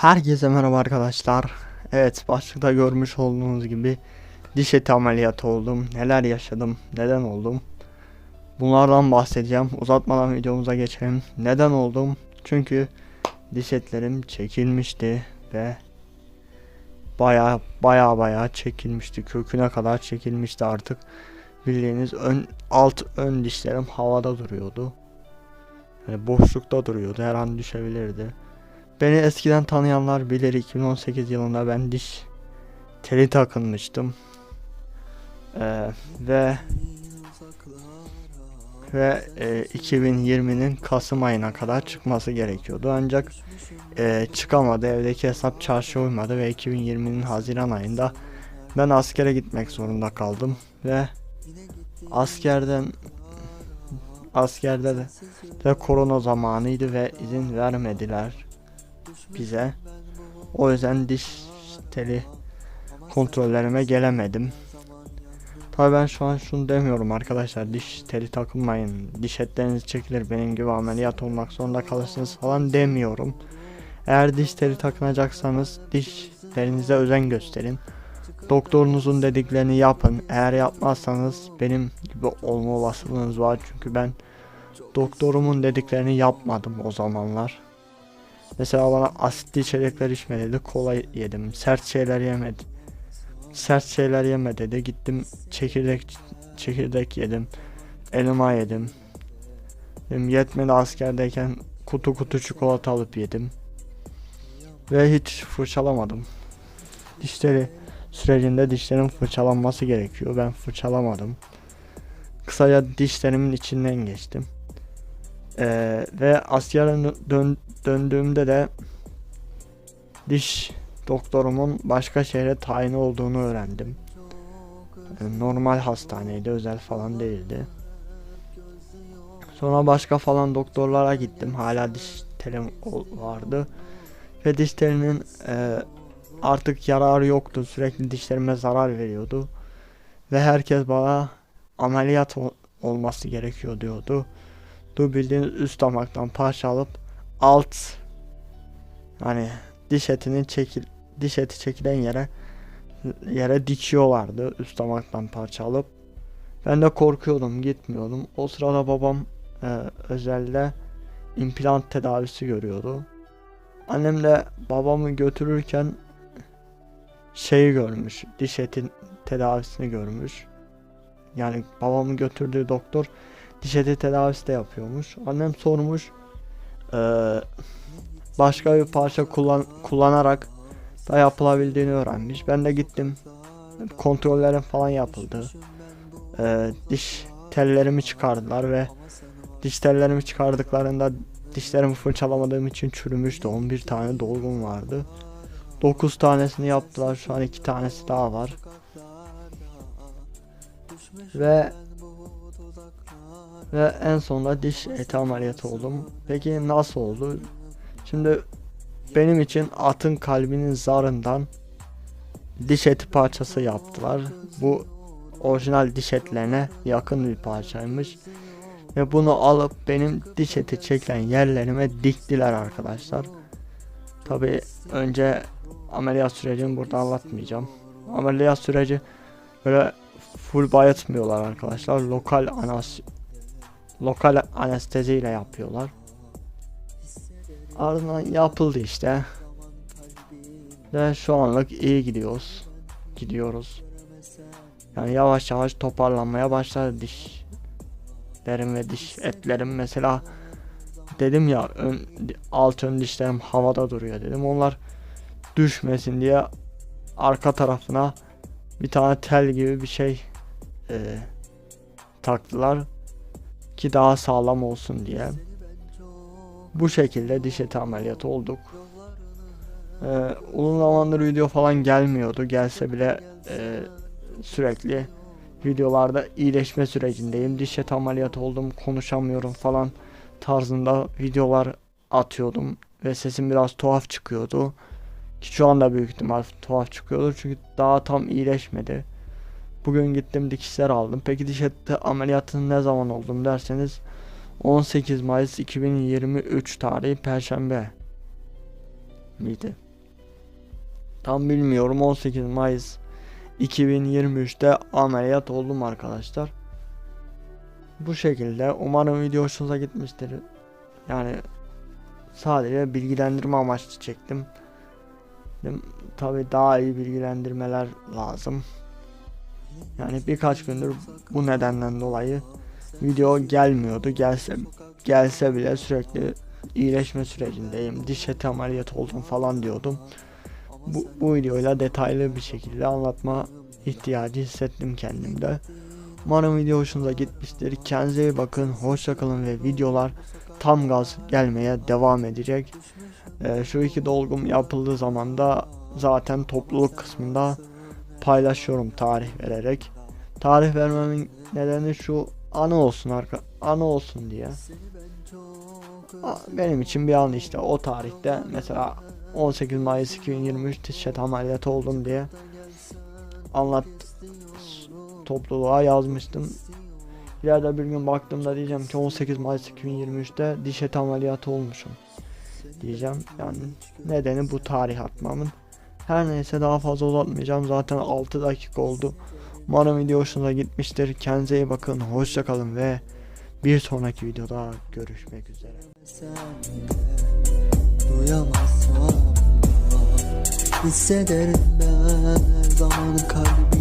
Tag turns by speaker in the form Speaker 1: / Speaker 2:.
Speaker 1: Herkese merhaba arkadaşlar. Evet başlıkta görmüş olduğunuz gibi diş eti ameliyatı oldum. Neler yaşadım, neden oldum? Bunlardan bahsedeceğim. Uzatmadan videomuza geçelim. Neden oldum? Çünkü diş etlerim çekilmişti ve baya baya baya çekilmişti. Köküne kadar çekilmişti artık. Bildiğiniz ön alt ön dişlerim havada duruyordu. Yani boşlukta duruyordu. Her an düşebilirdi. Beni eskiden tanıyanlar bilir 2018 yılında ben diş teli takılmıştım. Ee, ve ve e, 2020'nin Kasım ayına kadar çıkması gerekiyordu. Ancak e, çıkamadı. Evdeki hesap çarşı uymadı ve 2020'nin Haziran ayında ben askere gitmek zorunda kaldım ve askerden askerde de, de korona zamanıydı ve izin vermediler bize. O yüzden diş teli kontrollerime gelemedim. Tabii ben şu an şunu demiyorum arkadaşlar diş teli takılmayın diş etleriniz çekilir benim gibi ameliyat olmak zorunda kalırsınız falan demiyorum. Eğer diş teli takınacaksanız diş telinize özen gösterin. Doktorunuzun dediklerini yapın. Eğer yapmazsanız benim gibi olma olasılığınız var çünkü ben doktorumun dediklerini yapmadım o zamanlar. Mesela bana asitli içecekler içme dedi. Kola yedim. Sert şeyler yemedim. Sert şeyler yeme dedi. Gittim çekirdek çekirdek yedim. Elma yedim. Dedim yetmedi askerdeyken kutu kutu çikolata alıp yedim. Ve hiç fırçalamadım. Dişleri sürecinde dişlerin fırçalanması gerekiyor. Ben fırçalamadım. Kısaca dişlerimin içinden geçtim. Ee, ve askere dön, döndüğümde de diş doktorumun başka şehre tayin olduğunu öğrendim. Yani normal hastaneydi, özel falan değildi. Sonra başka falan doktorlara gittim. Hala diş telim vardı. Ve diş telinin e, artık yararı yoktu. Sürekli dişlerime zarar veriyordu. Ve herkes bana ameliyat ol olması gerekiyor diyordu. Du bildiğiniz üst damaktan parça alıp alt hani diş etinin çekil diş eti çekilen yere yere dikiyorlardı üst damaktan parça alıp. Ben de korkuyordum, gitmiyordum. O sırada babam e, özelde implant tedavisi görüyordu. Annem de babamı götürürken şeyi görmüş, diş etin tedavisini görmüş. Yani babamı götürdüğü doktor diş eti tedavisi de yapıyormuş. Annem sormuş. Ee, başka bir parça kullan kullanarak da yapılabildiğini öğrenmiş. Ben de gittim. Kontrollerim falan yapıldı. Ee, diş tellerimi çıkardılar ve diş tellerimi çıkardıklarında dişlerimi fırçalamadığım için çürümüştü. 11 tane dolgun vardı. 9 tanesini yaptılar. Şu an 2 tanesi daha var. Ve ve en sonunda diş eti ameliyatı oldum. Peki nasıl oldu? Şimdi benim için atın kalbinin zarından diş eti parçası yaptılar. Bu orijinal diş etlerine yakın bir parçaymış. Ve bunu alıp benim diş eti çekilen yerlerime diktiler arkadaşlar. Tabi önce ameliyat sürecini burada anlatmayacağım. Ameliyat süreci böyle full bayatmıyorlar arkadaşlar. Lokal anas lokal anestezi ile yapıyorlar. Ardından yapıldı işte. Ve şu anlık iyi gidiyoruz. Gidiyoruz. Yani yavaş yavaş toparlanmaya başladı dişlerim ve diş etlerim mesela dedim ya ön, alt ön dişlerim havada duruyor dedim. Onlar düşmesin diye arka tarafına bir tane tel gibi bir şey e, taktılar ki daha sağlam olsun diye. Bu şekilde diş eti ameliyatı olduk. Ee, uzun zamandır video falan gelmiyordu. Gelse bile e, sürekli videolarda iyileşme sürecindeyim. Diş eti ameliyatı oldum, konuşamıyorum falan tarzında videolar atıyordum ve sesim biraz tuhaf çıkıyordu. Ki şu anda büyük ihtimal tuhaf çıkıyordur çünkü daha tam iyileşmedi. Bugün gittim dikişler aldım. Peki diş eti ameliyatının ne zaman oldum derseniz 18 Mayıs 2023 tarihi Perşembe miydi? Tam bilmiyorum 18 Mayıs 2023'te ameliyat oldum arkadaşlar. Bu şekilde umarım video hoşunuza gitmiştir. Yani sadece bilgilendirme amaçlı çektim. Tabi daha iyi bilgilendirmeler lazım. Yani birkaç gündür bu nedenden dolayı video gelmiyordu. Gelse gelse bile sürekli iyileşme sürecindeyim. Diş eti ameliyatı oldum falan diyordum. Bu, bu videoyla detaylı bir şekilde anlatma ihtiyacı hissettim kendimde. Umarım video hoşunuza gitmiştir. Kendinize iyi bakın. Hoşça kalın ve videolar tam gaz gelmeye devam edecek. Ee, şu iki dolgum yapıldığı zaman da zaten topluluk kısmında paylaşıyorum tarih vererek. Tarih vermemin nedeni şu anı olsun arka anı olsun diye. Benim için bir an işte o tarihte mesela 18 Mayıs 2023 dişet ameliyatı oldum diye anlat topluluğa yazmıştım. İleride bir gün baktığımda diyeceğim ki 18 Mayıs 2023'te diş eti ameliyatı olmuşum diyeceğim. Yani nedeni bu tarih atmamın. Her neyse daha fazla uzatmayacağım. Zaten 6 dakika oldu. Umarım video hoşunuza gitmiştir. Kendinize iyi bakın. Hoşça kalın ve bir sonraki videoda görüşmek üzere.
Speaker 2: Hissederim ben zamanın kalbi